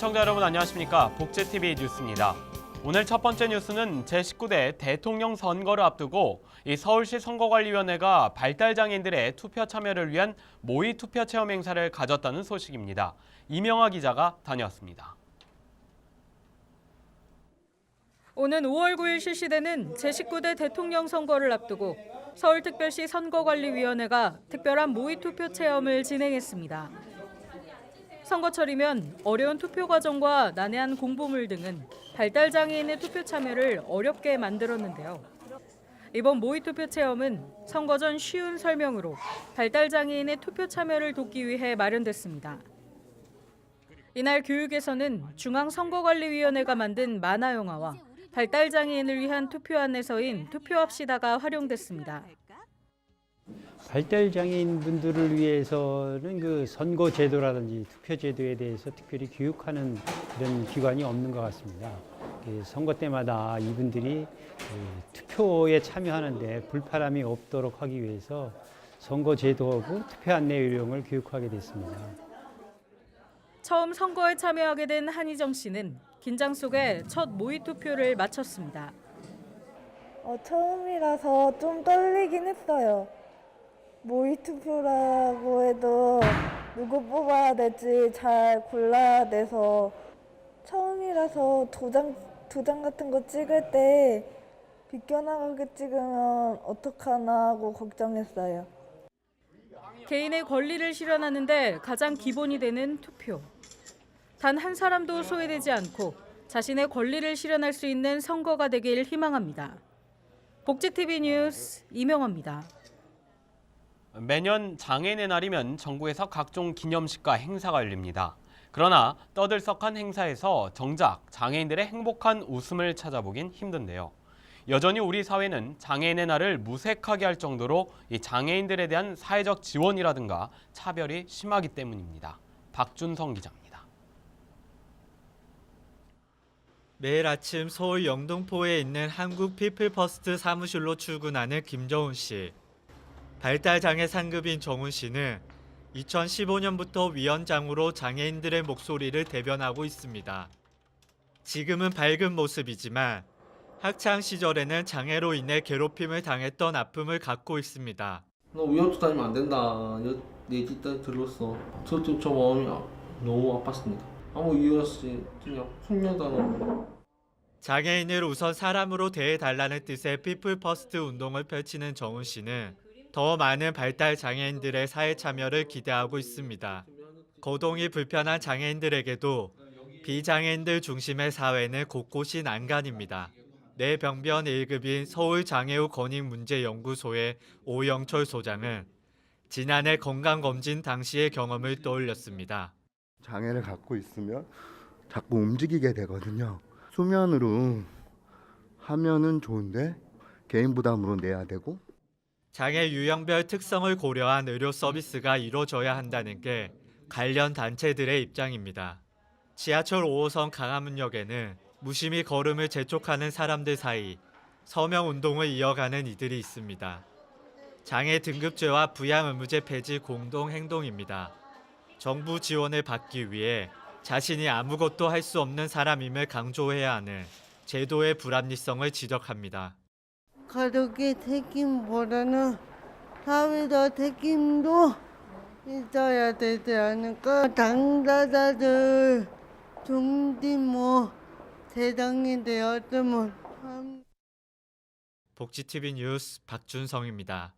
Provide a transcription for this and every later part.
시청자 여러분 안녕하십니까 복제TV 뉴스입니다. 오늘 첫 번째 뉴스는 제19대 대통령 선거를 앞두고 이 서울시 선거관리위원회가 발달 장애인들의 투표 참여를 위한 모의 투표 체험 행사를 가졌다는 소식입니다. 이명화 기자가 다녀왔습니다. 오는 5월 9일 실시되는 제19대 대통령 선거를 앞두고 서울특별시 선거관리위원회가 특별한 모의 투표 체험을 진행했습니다. 선거철이면 어려운 투표 과정과 난해한 공보물 등은 발달 장애인의 투표 참여를 어렵게 만들었는데요. 이번 모의 투표 체험은 선거 전 쉬운 설명으로 발달 장애인의 투표 참여를 돕기 위해 마련됐습니다. 이날 교육에서는 중앙선거관리위원회가 만든 만화 영화와 발달 장애인을 위한 투표 안내서인 투표합시다가 활용됐습니다. 발달 장애인 분들을 위해서는 그 선거 제도라든지 투표 제도에 대해서 특별히 교육하는 그런 기관이 없는 것 같습니다. 그 선거 때마다 이분들이 그 투표에 참여하는데 불편함이 없도록 하기 위해서 선거 제도하고 투표 안내 요령을 교육하게 됐습니다. 처음 선거에 참여하게 된 한희정 씨는 긴장 속에 첫 모의 투표를 마쳤습니다. 어, 처음이라서 좀 떨리긴 했어요. 모의 투표라고 해도 누구 뽑아야 될지 잘 골라야 돼서 처음이라서 도장, 도장 같은 거 찍을 때 비껴나가게 찍으면 어떡하나 하고 걱정했어요. 개인의 권리를 실현하는데 가장 기본이 되는 투표. 단 한 사람도 소외되지 않고 자신의 권리를 실현할 수 있는 선거가 되길 희망합니다. 복지TV 뉴스 이명화입니다. 매년 장애인의 날이면 전국에서 각종 기념식과 행사가 열립니다. 그러나 떠들썩한 행사에서 정작 장애인들의 행복한 웃음을 찾아보긴 힘든데요. 여전히 우리 사회는 장애인의 날을 무색하게 할 정도로 이 장애인들에 대한 사회적 지원이라든가 차별이 심하기 때문입니다. 박준성 기자입니다. 매일 아침 서울 영등포에 있는 한국 피플퍼스트 사무실로 출근하는 김정훈 씨. 발달장애 상급인 정훈 씨는 2015년부터 위원장으로 장애인들의 목소리를 대변하고 있습니다. 지금은 밝은 모습이지만 학창 시절에는 장애로 인해 괴롭힘을 당했던 아픔을 갖고 있습니다. 너 위험도 다니면 안 된다. 여- 얘기 딱 들었어. 저도 저 마음이 아- 너무 아팠습니다. 아무 이유 없이 그냥 풍녀당하고 장애인을 우선 사람으로 대해달라는 뜻의 피플 퍼스트 운동을 펼치는 정훈 씨는 더 많은 발달 장애인들의 사회 참여를 기대하고 있습니다. 거동이 불편한 장애인들에게도 비장애인들 중심의 사회는 곳곳이 난간입니다. 뇌병변 1급인 서울장애우 건익문제연구소의 오영철 소장은 지난해 건강검진 당시의 경험을 떠올렸습니다. 장애를 갖고 있으면 자꾸 움직이게 되거든요. 수면으로 하면은 좋은데 개인 부담으로 내야 되고 장애 유형별 특성을 고려한 의료 서비스가 이루어져야 한다는 게 관련 단체들의 입장입니다. 지하철 5호선 강화문역에는 무심히 걸음을 재촉하는 사람들 사이 서명 운동을 이어가는 이들이 있습니다. 장애 등급제와 부양 의무제 폐지 공동 행동입니다. 정부 지원을 받기 위해 자신이 아무것도 할 수 없는 사람임을 강조해야 하는 제도의 불합리성을 지적합니다. 가족의 책임보다는 사회적 책임도 있어야 되지 않을까? 당사자들 뭐 대상이 되었으면 참 복지TV 뉴스 박준성입니다.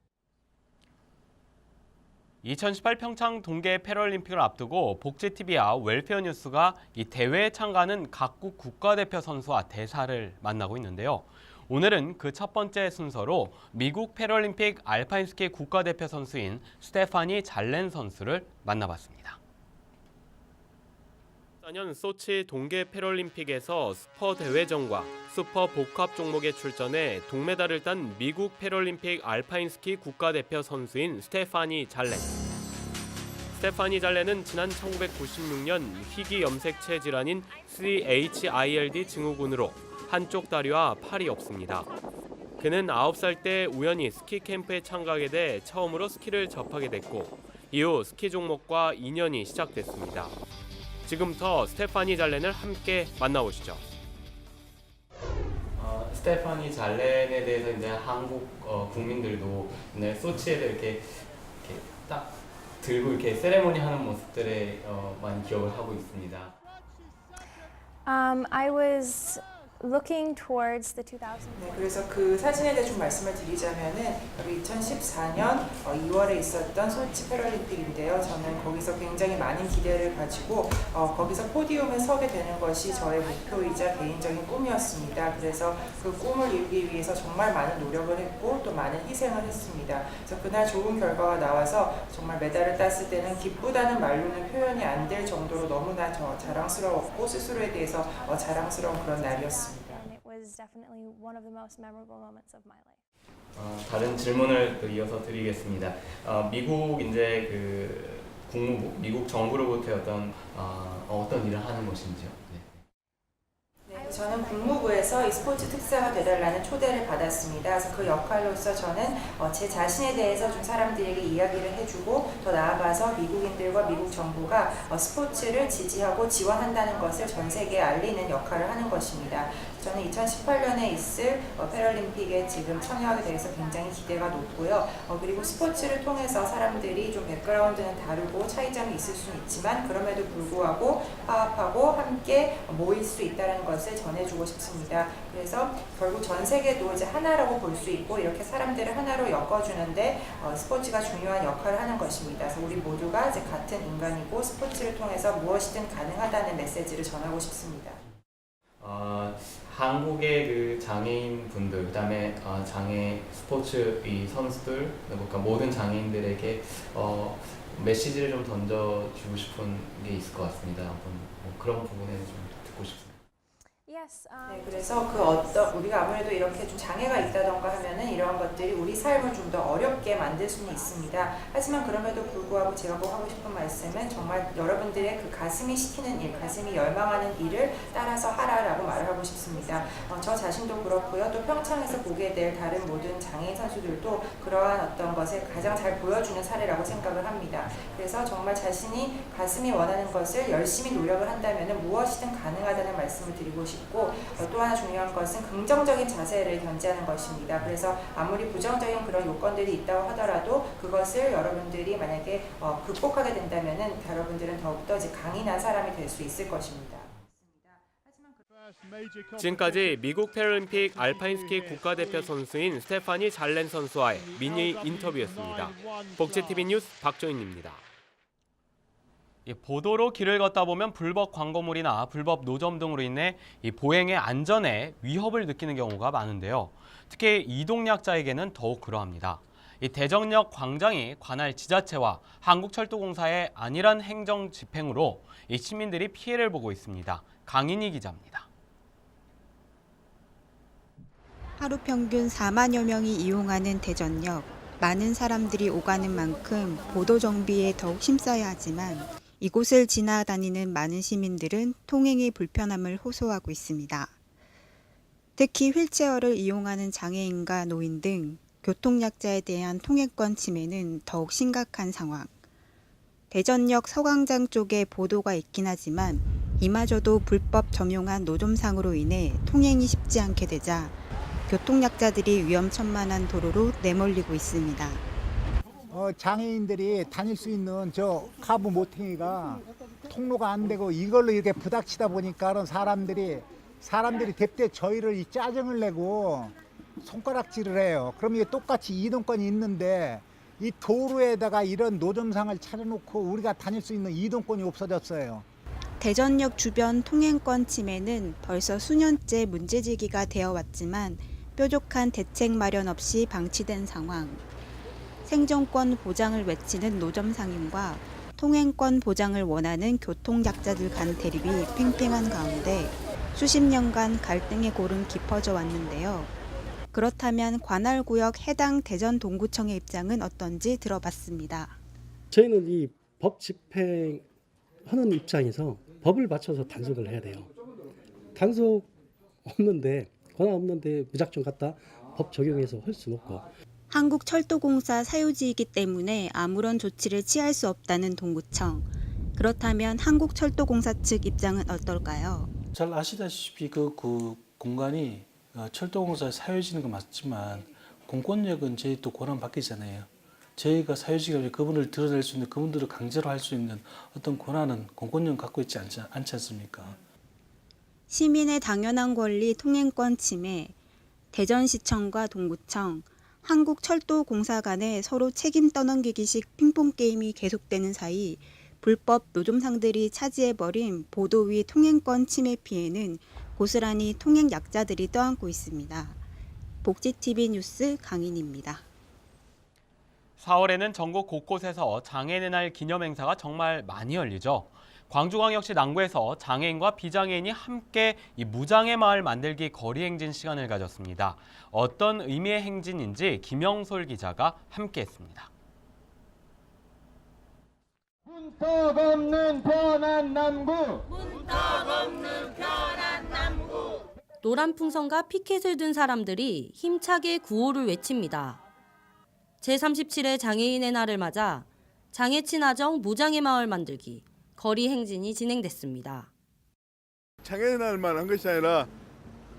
2018 평창 동계 패럴림픽을 앞두고 복지TV와 웰페어 뉴스가 이 대회에 참가하는 각국 국가대표 선수와 대사를 만나고 있는데요. 오늘은 그 첫 번째 순서로 미국 패럴림픽 알파인 스키 국가대표 선수인 스테파니 잘렌 선수를 만나봤습니다. 2014년 소치 동계 패럴림픽에서 슈퍼 대회전과 슈퍼 복합 종목에 출전해 동메달을 딴 미국 패럴림픽 알파인 스키 국가대표 선수인 스테파니 잘렌. 스테파니 잘렌은 지난 1996년 희귀 염색체 질환인 CHILD 증후군으로 한쪽 다리와 팔이 없습니다. 그는 9살 때 우연히 스키 캠프에 참가하게 돼 처음으로 스키를 접하게 됐고 이후 스키 종목과 인연이 시작됐습니다. 지금부터 스테파니 잘렌을 함께 만나보시죠. 어, 스테파니 잘렌에 대해서 이제 한국 어, 국민들도 네, 소치에도 이렇게, 이렇게 딱 들고 이렇게 세레모니 하는 모습들에 어, 많이 기억을 하고 있습니다. Um, I was looking towards the 2000. 네, 그래서 그 사진에 대해 좀 말씀을 드리자면은 바로 2014년 2월에 있었던 소치 패럴림픽인데요. 저는 거기서 굉장히 많은 기대를 가지고 어, 거기서 포디움에 서게 되는 것이 저의 목표이자 개인적인 꿈이었습니다. 그래서 그 꿈을 이루기 위해서 정말 많은 노력을 했고 또 많은 희생을 했습니다. 그래서 그날 좋은 결과가 나와서 정말 메달을 땄을 때는 기쁘다는 말로는 표현이 안 될 정도로 너무나 저 자랑스러웠고 스스로에 대해서 어, 자랑스러운 그런 날이었습니다. Was definitely one of the most memorable moments of my life. 어, 다른 질문을 또 이어서 드리겠습니다. 어, 미국 이제 그 국무부, 미국 정부로부터 어떤 어, 어떤 일을 하는 것인지요? 저는 국무부에서 이 스포츠 특사가 되달라는 초대를 받았습니다. 그래서 그 역할로서 저는 어, 제 자신에 대해서 좀 사람들에게 이야기를 해주고 더 나아가서 미국인들과 미국 정부가 어, 스포츠를 지지하고 지원한다는 것을 전 세계에 알리는 역할을 하는 것입니다. 저는 2018년에 있을 어, 패럴림픽에 지금 참여하게 돼서 굉장히 기대가 높고요. 어, 그리고 스포츠를 통해서 사람들이 좀 백그라운드는 다르고 차이점이 있을 수는 있지만 그럼에도 불구하고 화합하고 함께 모일 수 있다는 것을 전해주고 싶습니다. 그래서 결국 전 세계도 이제 하나라고 볼 수 있고 이렇게 사람들을 하나로 엮어주는데 어, 스포츠가 중요한 역할을 하는 것입니다. 그래서 우리 모두가 이제 같은 인간이고 스포츠를 통해서 무엇이든 가능하다는 메시지를 전하고 싶습니다. 어, 한국의 그 장애인 분들, 그다음에 어, 장애 스포츠 이 선수들, 그러니까 모든 장애인들에게 어, 메시지를 좀 던져주고 싶은 게 있을 것 같습니다. 한번 뭐 그런 부분에 좀 듣고 싶습니다. Um, 네, 그래서 그 어떤 우리가 아무래도 이렇게 좀 장애가 있다던가 하면은 이러한 것들이 우리 삶을 좀 더 어렵게 만들 수는 있습니다. 하지만 그럼에도 불구하고 제가 꼭 하고 싶은 말씀은 정말 여러분들의 그 가슴이 시키는 일, 가슴이 열망하는 일을 따라서 하라라고 말을 하고 싶습니다. 어, 저 자신도 그렇고요. 또 평창에서 보게 될 다른 모든 장애인 선수들도 그러한 어떤 것을 가장 잘 보여주는 사례라고 생각을 합니다. 그래서 정말 자신이 가슴이 원하는 것을 열심히 노력을 한다면 무엇이든 가능하다는 말씀을 드리고 싶고 어, 또 하나 중요한 것은 긍정적인 자세를 견지하는 것입니다. 그래서 아무리 부정적인 그런 요건들이 있다고 하더라도 그것을 여러분들이 만약에 어, 극복하게 된다면 여러분들은 더욱더 이제 강인한 사람이 될 수 있을 것입니다. 지금까지 미국 패럴림픽 알파인 스키 국가대표 선수인 스테파니 잘렌 선수와의 미니 인터뷰였습니다. 복지TV 뉴스 박조인입니다. 이 보도로 길을 걷다 보면 불법 광고물이나 불법 노점 등으로 인해 이 보행의 안전에 위협을 느끼는 경우가 많은데요. 특히 이동약자에게는 더욱 그러합니다. 이 대정역 광장이 관할 지자체와 한국철도공사의 안일한 행정 집행으로 이 시민들이 피해를 보고 있습니다. 강인희 기자입니다. 하루 평균 4만여 명이 이용하는 대전역. 많은 사람들이 오가는 만큼 보도 정비에 더욱 힘써야 하지만 이곳을 지나다니는 많은 시민들은 통행의 불편함을 호소하고 있습니다. 특히 휠체어를 이용하는 장애인과 노인 등 교통약자에 대한 통행권 침해는 더욱 심각한 상황. 대전역 서광장 쪽에 보도가 있긴 하지만 이마저도 불법 점용한 노점상으로 인해 통행이 쉽지 않게 되자 교통약자들이 위험천만한 도로로 내몰리고 있습니다. 어, 장애인들이 다닐 수 있는 저 카브 모탱이가 통로가 안 되고 이걸로 이렇게 부닥치다 보니까 사람들이 사람들이 대때 저희를 이 짜증을 내고 손가락질을 해요. 그럼 이게 똑같이 이동권이 있는데 이 도로에다가 이런 노점상을 차려놓고 우리가 다닐 수 있는 이동권이 없어졌어요. 대전역 주변 통행권 침해는 벌써 수년째 문제제기가 되어 왔지만 뾰족한 대책 마련 없이 방치된 상황. 생존권 보장을 외치는 노점상인과 통행권 보장을 원하는 교통약자들 간 대립이 팽팽한 가운데 수십 년간 갈등의 골은 깊어져 왔는데요. 그렇다면 관할구역 해당 대전 동구청의 입장은 어떤지 들어봤습니다. 저희는 이 법 집행하는 입장에서 법을 맞춰서 단속을 해야 돼요. 단속 없는데 권한 없는데 무작정 갖다 법 적용해서 할 수는 없고 한국철도공사 사유지이기 때문에 아무런 조치를 취할 수 없다는 동구청. 그렇다면 한국철도공사 측 입장은 어떨까요? 잘 아시다시피 그, 그 공간이 어, 철도공사에 사유지는 건 맞지만 공권력은 저희 또 권한 받기잖아요. 저희가 아니라 그분을 드러낼 수 있는 그분들을 강제로 할 수 있는 어떤 권한은 공권력은 갖고 있지 않지, 않지 않습니까? 시민의 당연한 권리 통행권 침해, 대전시청과 동구청, 한국철도공사 간에 서로 책임 떠넘기기식 핑퐁 게임이 계속되는 사이 불법 노점상들이 차지해버린 보도 위 통행권 침해 피해는 고스란히 통행 약자들이 떠안고 있습니다. 복지TV 뉴스 강인입니다. 4월에는 전국 곳곳에서 장애인의 날 기념 행사가 정말 많이 열리죠. 광주광역시 남구에서 장애인과 비장애인이 함께 이 무장애 마을 만들기 거리 행진 시간을 가졌습니다. 어떤 의미의 행진인지 김영솔 기자가 함께했습니다. 문턱 없는 편한 남구 노란 풍선과 피켓을 든 사람들이 힘차게 구호를 외칩니다. 제37회 장애인의 날을 맞아 장애 친화적 무장애 마을 만들기 거리 행진이 진행됐습니다. 장애인 날만 한 것이 아니라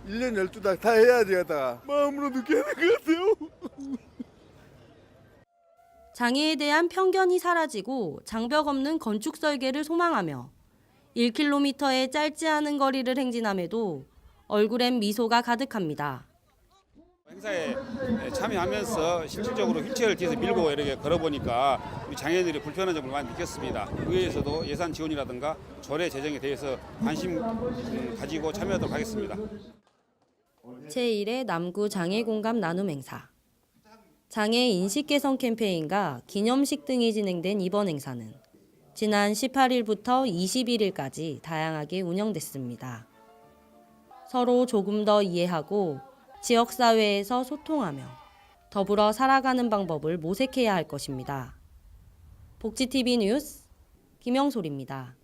1년 12달 다 해야 되겠다 마음으로 느끼는 것 같아요. 장애에 대한 편견이 사라지고 장벽 없는 건축 설계를 소망하며 1km의 짧지 않은 거리를 행진함에도 얼굴엔 미소가 가득합니다. 행사에 참여하면서 실질적으로 휠체어를 뒤에서 밀고 이렇게 걸어보니까 우리 장애인들이 불편한 점을 많이 느꼈습니다. 의회에서도 예산 지원이라든가 조례 제정에 대해서 관심 음, 가지고 참여하도록 하겠습니다. 제1회 남구 장애 공감 나눔 행사. 장애 인식 개선 캠페인과 기념식 등이 진행된 이번 행사는 지난 18일부터 21일까지 다양하게 운영됐습니다. 서로 조금 더 이해하고 지역사회에서 소통하며 더불어 살아가는 방법을 모색해야 할 것입니다. 복지TV 뉴스 김영솔입니다.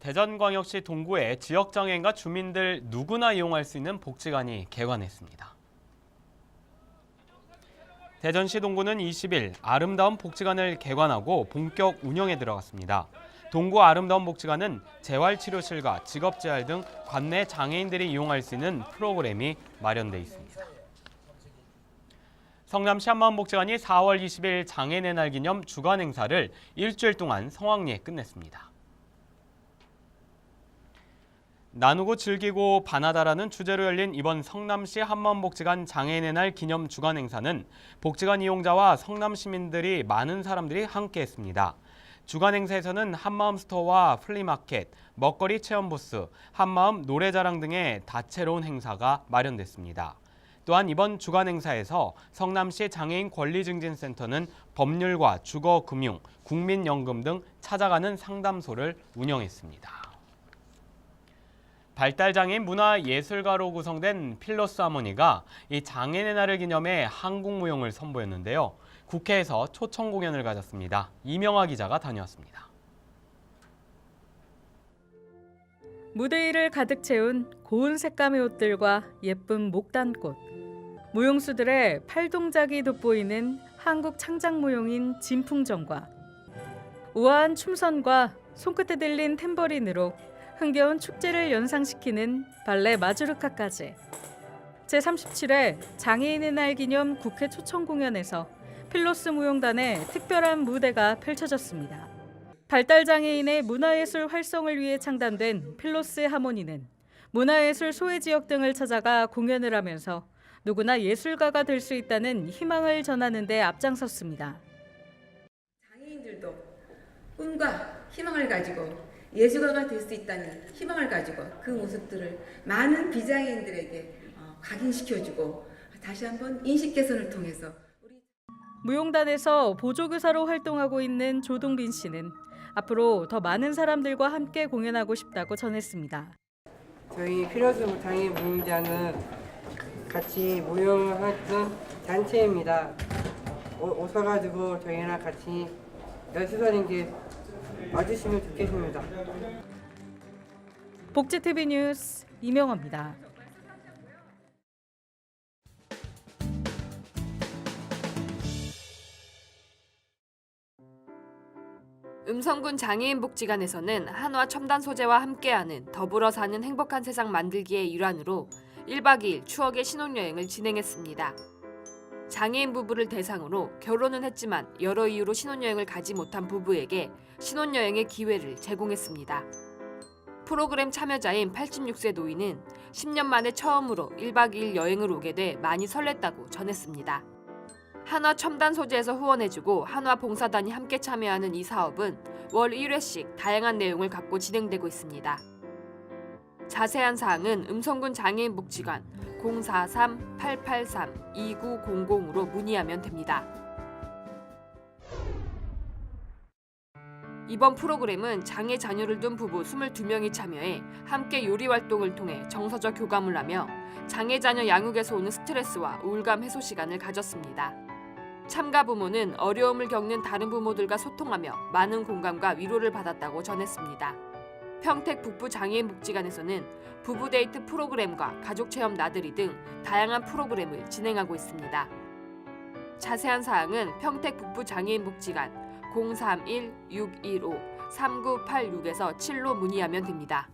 대전광역시 동구에 지역장애인과 주민들 누구나 이용할 수 있는 복지관이 개관했습니다. 대전시 동구는 20일 아름다운 복지관을 개관하고 본격 운영에 들어갔습니다. 동구 아름다운 복지관은 재활치료실과 직업재활 등 관내 장애인들이 이용할 수 있는 프로그램이 마련돼 있습니다. 성남시 한마음복지관이 4월 20일 장애인의 날 기념 주간 행사를 일주일 동안 성황리에 끝냈습니다. 나누고 즐기고 반하다라는 주제로 열린 이번 성남시 한마음복지관 장애인의 날 기념 주간 행사는 복지관 이용자와 성남 시민들이 많은 사람들이 함께했습니다. 주간 행사에서는 한마음 스토어와 플리마켓, 먹거리 체험 부스, 한마음 노래자랑 등의 다채로운 행사가 마련됐습니다. 또한 이번 주간 행사에서 성남시 장애인 권리증진센터는 법률과 주거 금융, 국민연금 등 찾아가는 상담소를 운영했습니다. 발달장애인 문화예술가로 구성된 필로스 하모니가 이 장애인의 날을 기념해 한국무용을 선보였는데요. 국회에서 초청 공연을 가졌습니다. 이명화 기자가 다녀왔습니다. 무대 위를 가득 채운 고운 색감의 옷들과 예쁜 목단꽃. 무용수들의 팔동작이 돋보이는 한국 창작 무용인 진풍정과 우아한 춤선과 손끝에 들린 탬버린으로 흥겨운 축제를 연상시키는 발레 마주르카까지 제37회 장애인의 날 기념 국회 초청 공연에서 필로스 무용단의 특별한 무대가 펼쳐졌습니다. 발달 장애인의 문화예술 활성을 위해 창단된 필로스 하모니는 문화예술 소외 지역 등을 찾아가 공연을 하면서 누구나 예술가가 될 수 있다는 희망을 전하는 데 앞장섰습니다. 장애인들도 꿈과 희망을 가지고 예술가가 될 수 있다는 희망을 가지고 그 모습들을 많은 비장애인들에게 어, 각인시켜주고 다시 한번 인식 개선을 통해서 무용단에서 보조교사로 활동하고 있는 조동빈 씨는 앞으로 더 많은 사람들과 함께 공연하고 싶다고 전했습니다. 저희 필요스 장애인 무용단은 같이 무용을 하는 단체입니다. 오, 오셔가지고 저희랑 같이 연습하는 게 와주시면 좋겠습니다. 복지TV 뉴스 이명화입니다. 음성군 장애인 복지관에서는 한화 첨단 소재와 함께하는 더불어 사는 행복한 세상 만들기의 일환으로 1박 2일 추억의 신혼여행을 진행했습니다. 장애인 부부를 대상으로 결혼은 했지만 여러 이유로 신혼여행을 가지 못한 부부에게 신혼여행의 기회를 제공했습니다. 프로그램 참여자인 86세 노인은 10년 만에 처음으로 1박 2일 여행을 오게 돼 많이 설렜다고 전했습니다. 한화 첨단 소재에서 후원해주고 한화 봉사단이 함께 참여하는 이 사업은 월 1회씩 다양한 내용을 갖고 진행되고 있습니다. 자세한 사항은 음성군 장애인 복지관 043-883-2900으로 문의하면 됩니다. 이번 프로그램은 장애 자녀를 둔 부부 22명이 참여해 함께 요리 활동을 통해 정서적 교감을 하며 장애 자녀 양육에서 오는 스트레스와 우울감 해소 시간을 가졌습니다. 참가 부모는 어려움을 겪는 다른 부모들과 소통하며 많은 공감과 위로를 받았다고 전했습니다. 평택 북부 장애인 복지관에서는 부부 데이트 프로그램과 가족 체험 나들이 등 다양한 프로그램을 진행하고 있습니다. 자세한 사항은 평택 북부 장애인 복지관 031-615-3986에서 7로 문의하면 됩니다.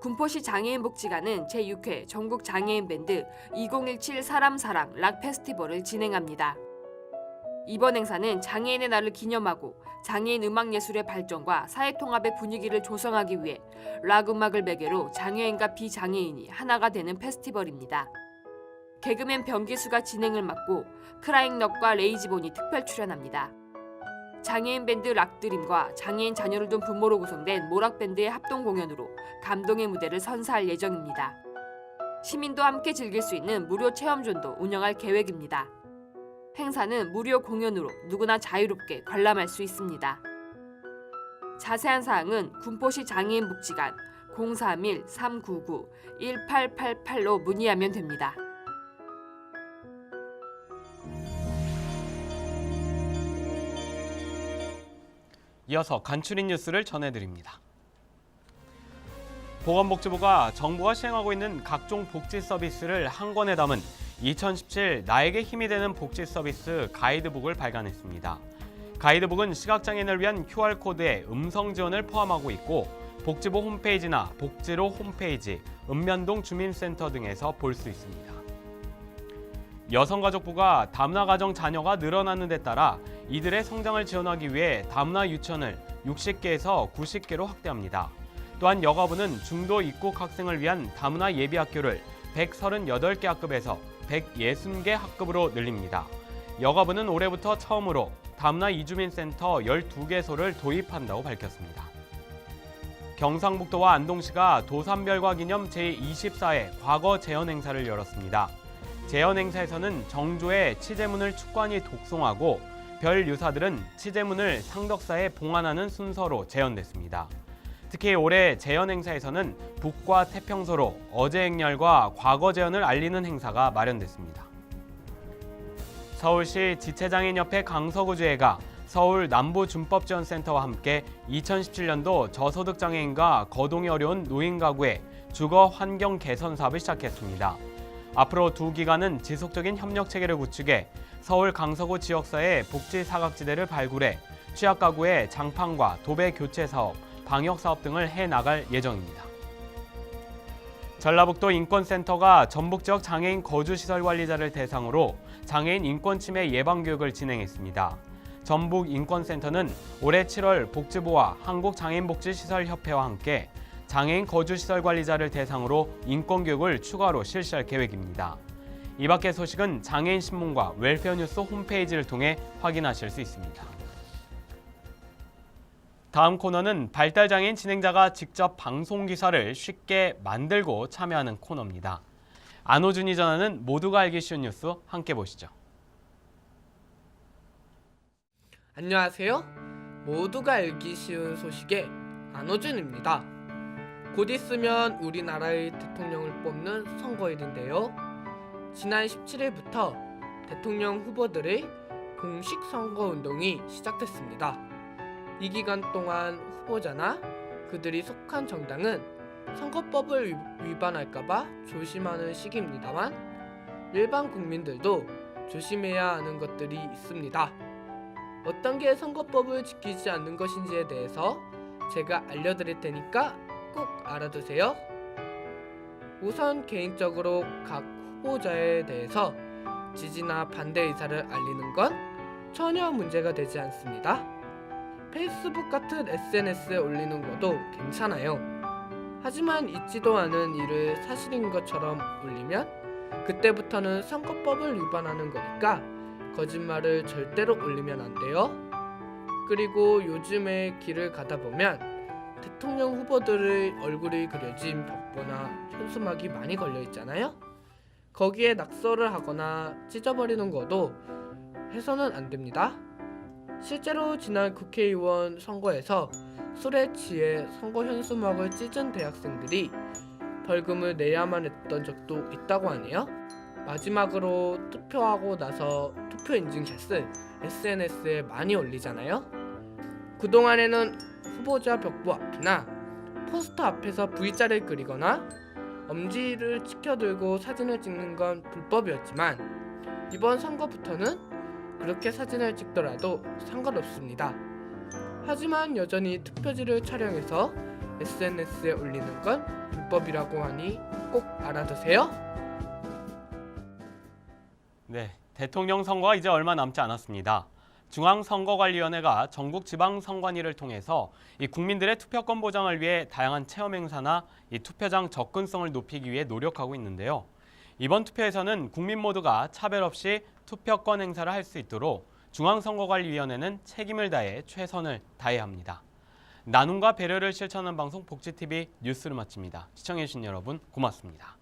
군포시 장애인 복지관은 제6회 전국 장애인 밴드 2017 사람 사랑 락 페스티벌을 진행합니다. 이번 행사는 장애인의 날을 기념하고 장애인 음악 예술의 발전과 사회 통합의 분위기를 조성하기 위해 락 음악을 매개로 장애인과 비장애인이 하나가 되는 페스티벌입니다. 개그맨 변기수가 진행을 맡고 크라잉넛과 레이지본이 특별 출연합니다. 장애인 밴드 락드림과 장애인 자녀를 둔 부모로 구성된 모락 밴드의 합동 공연으로 감동의 무대를 선사할 예정입니다. 시민도 함께 즐길 수 있는 무료 체험존도 운영할 계획입니다. 행사는 무료 공연으로 누구나 자유롭게 관람할 수 있습니다. 자세한 사항은 군포시 장애인 복지관 031-399-1888로 문의하면 됩니다. 이어서 간추린 뉴스를 전해드립니다. 보건복지부가 정부가 시행하고 있는 각종 복지 서비스를 한 권에 담은 2017 나에게 힘이 되는 복지 서비스 가이드북을 발간했습니다. 가이드북은 시각장애인을 위한 QR코드에 음성 지원을 포함하고 있고 복지부 홈페이지나 복지로 홈페이지, 읍면동 주민센터 등에서 볼 수 있습니다. 여성가족부가 다문화 가정 자녀가 늘어나는 데 따라 이들의 성장을 지원하기 위해 다문화 유치원을 60개에서 90개로 확대합니다. 또한 여가부는 중도 입국 학생을 위한 다문화 예비 학교를 138개 학급에서 160개 학급으로 늘립니다. 여가부는 올해부터 처음으로 다문화 이주민 센터 12개소를 도입한다고 밝혔습니다. 경상북도와 안동시가 도산별과 기념 제24회 과거 재현 행사를 열었습니다. 재현 행사에서는 정조의 치제문을 축관이 독송하고 별 유사들은 치제문을 상덕사에 봉안하는 순서로 재현됐습니다. 특히 올해 재현 행사에서는 북과 태평소로 어제 행렬과 과거 재현을 알리는 행사가 마련됐습니다. 서울시 지체장애인협회 강서구주회가 서울 남부준법지원센터와 함께 2017년도 저소득 장애인과 거동이 어려운 노인 가구의 주거 환경 개선 사업을 시작했습니다. 앞으로 두 기관은 지속적인 협력 체계를 구축해 서울 강서구 지역사회 복지 사각지대를 발굴해 취약 가구의 장판과 도배 교체 사업, 방역 사업 등을 해 나갈 예정입니다. 전라북도 인권센터가 전북 지역 장애인 거주 시설 관리자를 대상으로 장애인 인권 침해 예방 교육을 진행했습니다. 전북 인권센터는 올해 7월 복지부와 한국장애인복지시설협회와 함께 장애인 거주시설 관리자를 대상으로 인권 교육을 추가로 실시할 계획입니다. 이 밖의 소식은 장애인 신문과 웰페어 뉴스 홈페이지를 통해 확인하실 수 있습니다. 다음 코너는 발달 장애인 진행자가 직접 방송 기사를 쉽게 만들고 참여하는 코너입니다. 안호준이 전하는 모두가 알기 쉬운 뉴스 함께 보시죠. 안녕하세요. 모두가 알기 쉬운 소식의 안호준입니다. 곧 있으면 우리나라의 대통령을 뽑는 선거일인데요. 지난 17일부터 대통령 후보들의 공식 선거 운동이 시작됐습니다. 이 기간 동안 후보자나 그들이 속한 정당은 선거법을 위- 위반할까봐 조심하는 시기입니다만 일반 국민들도 조심해야 하는 것들이 있습니다. 어떤 게 선거법을 지키지 않는 것인지에 대해서 제가 알려드릴 테니까 꼭 알아두세요. 우선 개인적으로 각 후보자에 대해서 지지나 반대 의사를 알리는 건 전혀 문제가 되지 않습니다. 페이스북 같은 SNS에 올리는 것도 괜찮아요. 하지만 있지도 않은 일을 사실인 것처럼 올리면 그때부터는 선거법을 위반하는 거니까 거짓말을 절대로 올리면 안 돼요. 그리고 요즘에 길을 가다 보면 대통령 후보들의 얼굴이 그려진 벽보나 현수막이 많이 걸려 있잖아요. 거기에 낙서를 하거나 찢어버리는 것도 해서는 안 됩니다. 실제로 지난 국회의원 선거에서 술에 취해 선거 현수막을 찢은 대학생들이 벌금을 내야만 했던 적도 있다고 하네요. 마지막으로 투표하고 나서 투표 인증샷을 SNS에 많이 올리잖아요. 그동안에는 후보자 벽보 앞이나 포스터 앞에서 V자를 그리거나 엄지를 치켜들고 사진을 찍는 건 불법이었지만 이번 선거부터는 그렇게 사진을 찍더라도 상관없습니다. 하지만 여전히 투표지를 촬영해서 SNS에 올리는 건 불법이라고 하니 꼭 알아두세요. 네, 대통령 선거가 이제 얼마 남지 않았습니다. 중앙선거관리위원회가 전국 지방선관위를 통해서 이 국민들의 투표권 보장을 위해 다양한 체험 행사나 이 투표장 접근성을 높이기 위해 노력하고 있는데요. 이번 투표에서는 국민 모두가 차별 없이 투표권 행사를 할 수 있도록 중앙선거관리위원회는 책임을 다해 최선을 다해야 합니다. 나눔과 배려를 실천하는 방송 복지TV 뉴스를 마칩니다. 시청해주신 여러분 고맙습니다.